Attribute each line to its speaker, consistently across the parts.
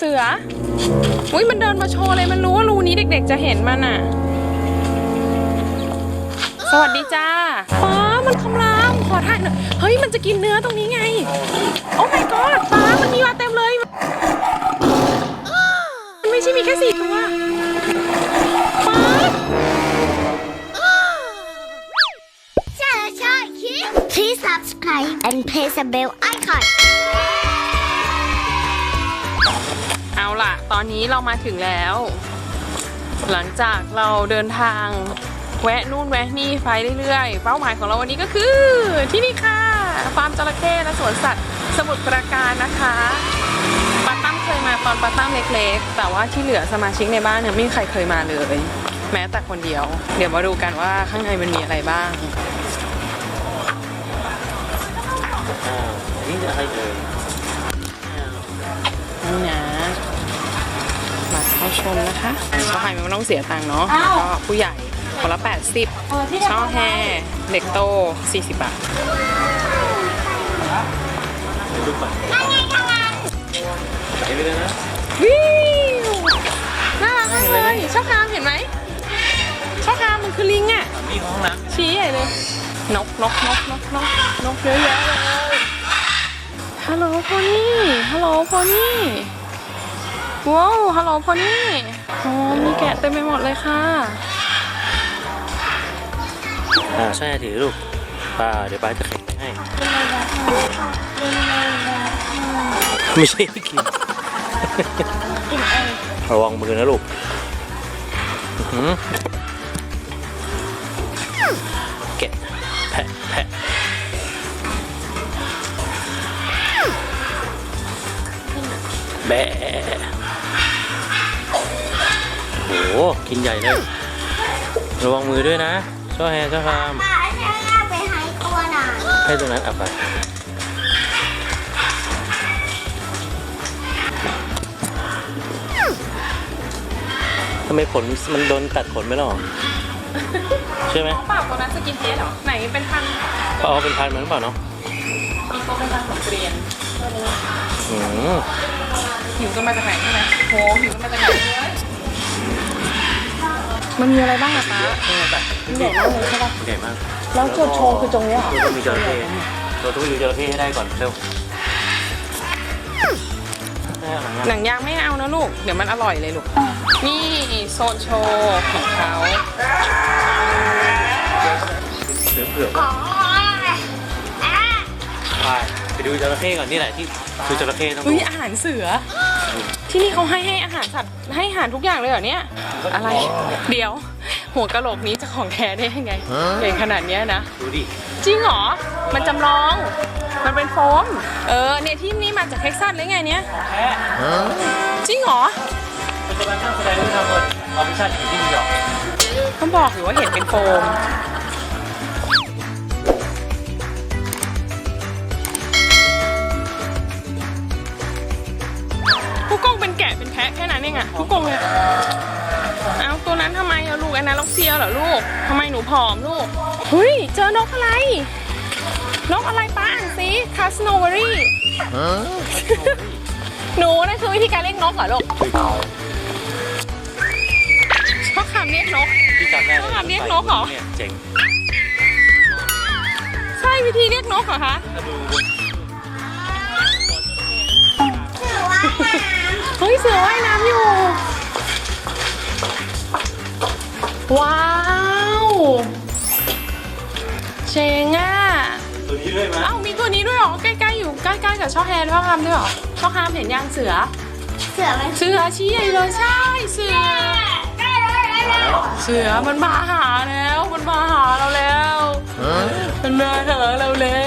Speaker 1: เสือ อุ้ยมันเดินมาโชว์เลยมันรู้ว่ารูนี้เด็กๆจะเห็นมันอะ สวัสดีจ้าป้ามันคำรามขอถ่ายหน่อย เฮ้ยมันจะกินเนื้อตรงนี้ไง โอ้ my god ป้ามันมีมาเต็มเลย มันไม่ใช่มีแค่สี่ตัวป้า
Speaker 2: ชาชาคิด Please subscribe and press the bell icon
Speaker 1: ล่ะ ตอนนี้เรามาถึงแล้ว หลังจากเราเดินทางแวะนู่นแวะนี่ไปเรื่อยๆ เป้าหมายของเราวันนี้ก็คือที่นี่ค่ะ ฟาร์มจระเข้และสวนสัตว์ สมุทรปราการนะคะปาตั้มเคยมาตอนปาตั้มเล็กๆ แต่ว่าที่เหลือสมาชิกในบ้านเนี่ยไม่มีใครเคยมาเลย แม้แต่คนเดียว เดี๋ยวมาดูกันว่าข้างในมันมีอะไรบ้าง
Speaker 3: อ่าอันนี้อะไรเอ่ย
Speaker 1: นี่นะบัตร เข้าชมนะคะช่อไฮไม่ต้องเสียตังค์เนาะแล้วก็ผู้ใหญ่คนละ 80ช่อแฮเด็กโต 40 บาท
Speaker 3: ดูก่อนไปเลยนะ
Speaker 1: วิวน่ารักมากเลยชอบคามเห็นไหมชอบคามมันคือลิงอะ
Speaker 3: นี่ห้องน้
Speaker 1: ชี้ใหญ่เลยนกนกนกนกนกนกเยอะแยะเลยฮัลโหลโพนี่ฮัลโหลโพนี่ ว้าวฮัลโหลโพนี่โอ้มีแกะเต็มไปหมดเลยค่ะ
Speaker 3: อ่าใช่ถือลูกป้าเดี๋ยวป้าจะแข่งให้ ไม่ใช่ให้กินระวังมือนะลูกแกะแพะแพะแบะ หกินใหญ่เลย ระวังมือด้วยนะช่อแฮช่อคาม
Speaker 2: ป้าให้ไปหายตัวหน่อย
Speaker 3: ให้ตรงนั้นอับไปทำไมขนมันโดนตัดขนไม่หรอใช่ไหม
Speaker 1: เปล่าตัวนั้นสกินเทสเหรอ ไหนเป็นพัน
Speaker 3: เขาเอาเป็นพันมันหรือเปล่าเนาะ
Speaker 1: มีตัวเป็นพันของเกรียน
Speaker 3: อืม
Speaker 1: หิวกันมาจากไหนใช่ไหมโหหิวกันมาจากไหนเลย มันมีอะไรบ้างอะป๊า
Speaker 3: ใหญ่มากเลยใช่ปะใหญ่มาก
Speaker 1: แล้วจุดโชว์คือตรงเนี้ยเหรอ
Speaker 3: เราต้องมีจระเข้เราต้องไปดูจระเข้ให้ได้ก่อนเร็วได้หรือยัง
Speaker 1: หนังยางไม่เอานะลูก เดี๋ยวมันอร่อยเลยลูก นี่โซนโชว์ของเขา
Speaker 3: เผือกเผือก
Speaker 2: อ๋ออะ
Speaker 3: ไปไป ดูจระเข้ก่อนนี่แหละที่ดูจระเข้ต้อง
Speaker 1: อุ้
Speaker 3: ดู
Speaker 1: ยอาหารเสือ ที่นี่เขาให้ให้อาหารสัตว์ให้อาหารทุกอย่างเลยเหรอเนี่ย อะไร เดี๋ยว หัวกะโหลกนี้จะของแท้ได้ยังไงใหญ่ขนาดเนี้ยนะ
Speaker 3: ดูดิ
Speaker 1: จริงเหรอ มันจำลอง มันเป็นโฟม เออ เนี่ยที่นี่มาจากเท็กซัสหรือไงเนี่ย
Speaker 3: แพ้
Speaker 1: จริงเหรอ
Speaker 3: มันจะมาสร้างแสดงที่ทำเลยเอาไม่ใช่อยู่ที่นิวยอร์ก
Speaker 1: เขาบอกอยู่ว่าเห็นเป็นโฟมะแค่นั้นเองอะผู้กงเลยเอาตัวนั้นทำไมอะลูกอันนั้นล็อกเซียเหรอลูกทำไมหนูผอมลูกเฮ้ยเจอนกอะไร นกอะไรป้าอ่านสิคาสโนวารีหนูนั่นคือวิธีการเรียกนกเหรอลูกชอบคำเรียกนก
Speaker 3: ที่จำได้เลย
Speaker 1: ต้องทำเรียกนกเหรอ
Speaker 3: เนี่ยเจ๋ง
Speaker 1: ใช่วิธีเรียกนกเหรอคะ ว้าวเชงอะ
Speaker 3: ตัวนี้ด้วยมั้ย
Speaker 1: เอ้ามีตัวนี้ด้วยเหรอใกล้ๆอยู่ใกล้ๆกับช่อแฮนช่อคำด้วยเหรอช่อคำเห็นยังเสือำ
Speaker 2: เสือมัน
Speaker 1: เสือชี้ใหญ่เลยใช่เสือ
Speaker 2: ได้เลยได้เลย
Speaker 1: เสือมันมาหาแล้ว มันมาหาเราแล้วมันมาหาเราแล้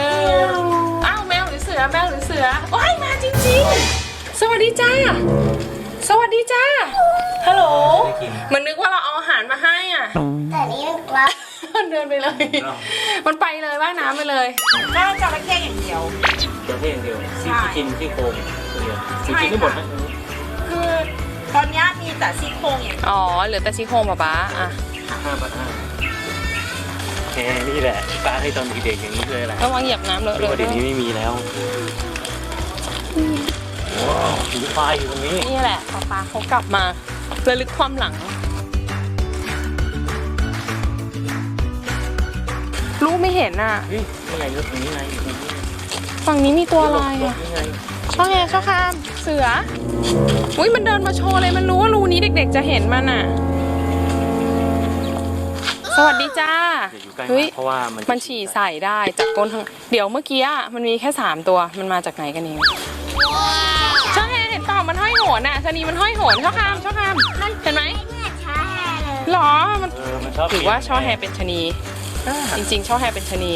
Speaker 1: วอ้าวแมวหรือเสือแมวหรือเสือโอ้ยมาจริงๆ สวัสดีจ้า สวัสดีจ้า ฮัลโหล มันนึกว่าเราเอาอาหารมาให้อะ
Speaker 2: แต่นี่ว่า
Speaker 1: มันเดินไปเลย มันไปเลยว่ายน้ำไปเลย
Speaker 4: ก็จระเข้อย่างเดียว
Speaker 3: จระเข้อย่างเดียวซี่
Speaker 4: ใช่
Speaker 3: กินซี่โครงตัวเดียว
Speaker 4: ใช่
Speaker 3: กินไม่หมดนะ
Speaker 4: คือตอนเนี้ยมีแต่ซี่โครงอย่างเดียว
Speaker 1: อ๋อ เหลือแต่ซี่โครงป๊าป๊าอะ
Speaker 3: ห้าบาทห้าแค่นี่แหละป้าให้ตอนเด็กๆอย่างนี้เลยแหละ
Speaker 1: ระวังเหยียบน้ำเลอะเล
Speaker 3: ปก
Speaker 1: อะ
Speaker 3: ตินี้ไม่มีแล้ว ว้าวถือปลาอยู่ตรงนี้
Speaker 1: นี่แหละป๊าป๊าเขากลับมาระลึกความหลัง ลูกไม่เห็นอะ
Speaker 3: เฮ้ยนี่ไงรถตรงนี้ไงอยู่ตรงนี้
Speaker 1: ฝั่งนี้มีตัวอะไรอะ
Speaker 3: นี่ไง
Speaker 1: ช่องแอร์ช่องคามเสืออุ้ยมันเดินมาโชว์เลยมันรู้ว่ารูนี้เด็ก ๆ จะเห็นมันอะ สวัสดีจ้า
Speaker 3: อย่าอยู่ใกล้
Speaker 1: เฮ้ย
Speaker 3: มากเพราะว่ามัน
Speaker 1: มันฉี่ใส่ได้จากก้นทางเดี๋ยวเมื่อกี้อะมันมีแค่สามตัวมันมาจากไหนกันเอง มันห้อยโหนอะชะนีมันห้อยโหนช่องคามช่องคามเห็นไหม
Speaker 2: เนี่ยช้าแฮเลย
Speaker 1: หรอมัน
Speaker 3: เออมันชอบ
Speaker 1: หรือว่าช่อแฮเป็นชะนีจริง ๆ ช่อแฮเป็นชะนี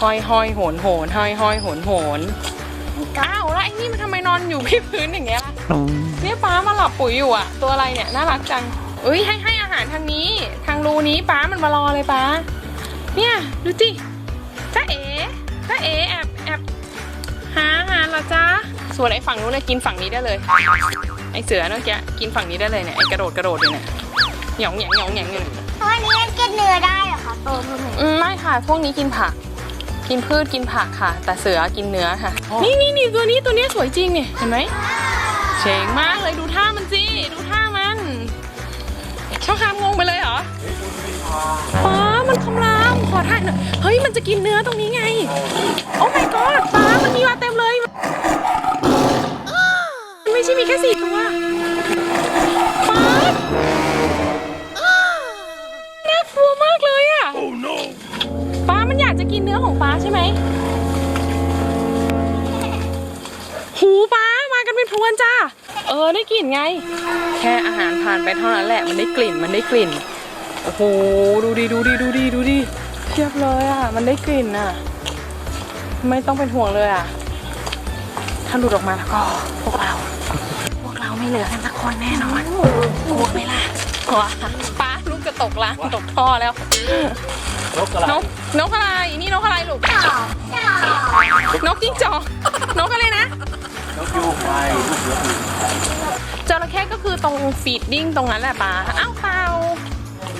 Speaker 1: ห้อยห้อยโหนโหนห้อยห้อยโหนโหนอ้าวแล้วไอ้นี่มันทำไมนอนอยู่ที่พื้นอย่างเงี้ยล่ะเนี่ยป้ามาหลับปุ๋ยอยู่อะ ตัวอะไรเนี่ยน่ารักจังเอ้ยให้ให้อาหารทางนี้ ทางรูนี้ป้ามันมารอเลยป้า เนี่ยดูจิจ้าเอ๋จ้าเอ๋แอบแอบหาอาหารเหรอจ๊ะ ส่วนไอ้ฝั่งนู้นเนี่ยกินฝั่งนี้ได้เลย ไอ้เสือเมื่อกี้กินฝั่งนี้ได้เลยเนี่ยไอ้กระโดดกระโดดเลยเนี่ยหยองแหยงหยองแหยงอยู่เนี่ย
Speaker 2: เพราะวันนี้มันกินเนื้อได้เหรอคะโตขึ้นหนึ่ง
Speaker 1: อืมไม่ค่ะ พวกนี้กินผัก กินพืชกินผักค่ะ แต่เสือกินเนื้อค่ะ นี่นี่นี่ตัวนี้ตัวนี้สวยจริงเนี่ยเห็นไหมเจ๋งมากเลยดูท่ามันสิดูท่ามันช่องคามงงไปเลยเหรอป้ามันคำรามขอถ่ายหน่อยเฮ้ยมันจะกินเนื้อตรงนี้ไง โอ้ my god ป้ามันมีมาเต็มเลย มีแค่สี่ตัวป้าน่ากลัวมากเลยอะป้ามันอยากจะกินเนื้อของป้าใช่ไหม หูป้ามากันเป็นพรวนจ้า เออได้กลิ่นไง แค่อาหารผ่านไปเท่านั้นแหละมันได้กลิ่นมันได้กลิ่น โอ้โหดูดิดูดิดูดิดูดิเทียบเลยอะ มันได้กลิ่นอะ ไม่ต้องเป็นห่วงเลยอะ ถ้าหลุดออกมาแล้วก็พวกเรา ไม่เหลือกันสักคนแน่นอนกลัวไหมล่ะกลัวป้าลูกจะตกละตกท่อแล้ว
Speaker 3: นกกระไร
Speaker 1: นกนกอะไรนี่นกอะไรลูกนกจิ้งจอกนกอะไรนะ
Speaker 3: นกยูงไปลูกเสืออยู่
Speaker 1: จระเข้ก็คือตรงฟีดดิ้งตรงนั้นแหละป้าอ้าวเต่า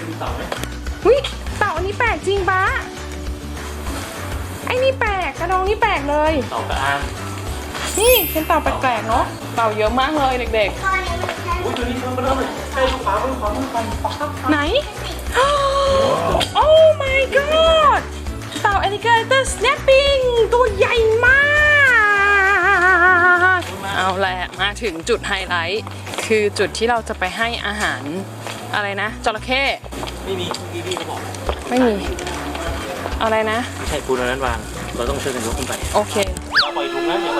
Speaker 3: มีเต่าไหม
Speaker 1: หุ้ยเต่าอันนี้แปลกจริงป้าไอ้นี่แปลกกระดองนี่แปลกเลย
Speaker 3: เต่ากระอาง
Speaker 1: นี่เป็นเต่าแปลกๆเนาะเต่าเยอะมากเลยเด็ก
Speaker 2: ตอนนี้มันแค่
Speaker 3: อุ้ยตัวนี้มันเริ่มเลยให้ลูกค้าลูกค้าลูกค้าลูกค้า
Speaker 1: ๆ ไหน โอ้ my god เต่า alligator snapping ตัวใหญ่มาก เอาแหละมาถึงจุดไฮไลท์ คือจุดที่เราจะไปให้อาหารอะไรนะจระเข้
Speaker 3: ไม่มีพี่พี่เขาบอก
Speaker 1: ไม่มี อะไรนะ
Speaker 3: ไม่ใช่ปูนอันนั้นวาง เราต้องช่วยกันยกขึ้นไป
Speaker 1: โอเค
Speaker 3: อย่าปล่อยถุงนะอย่าปล่อย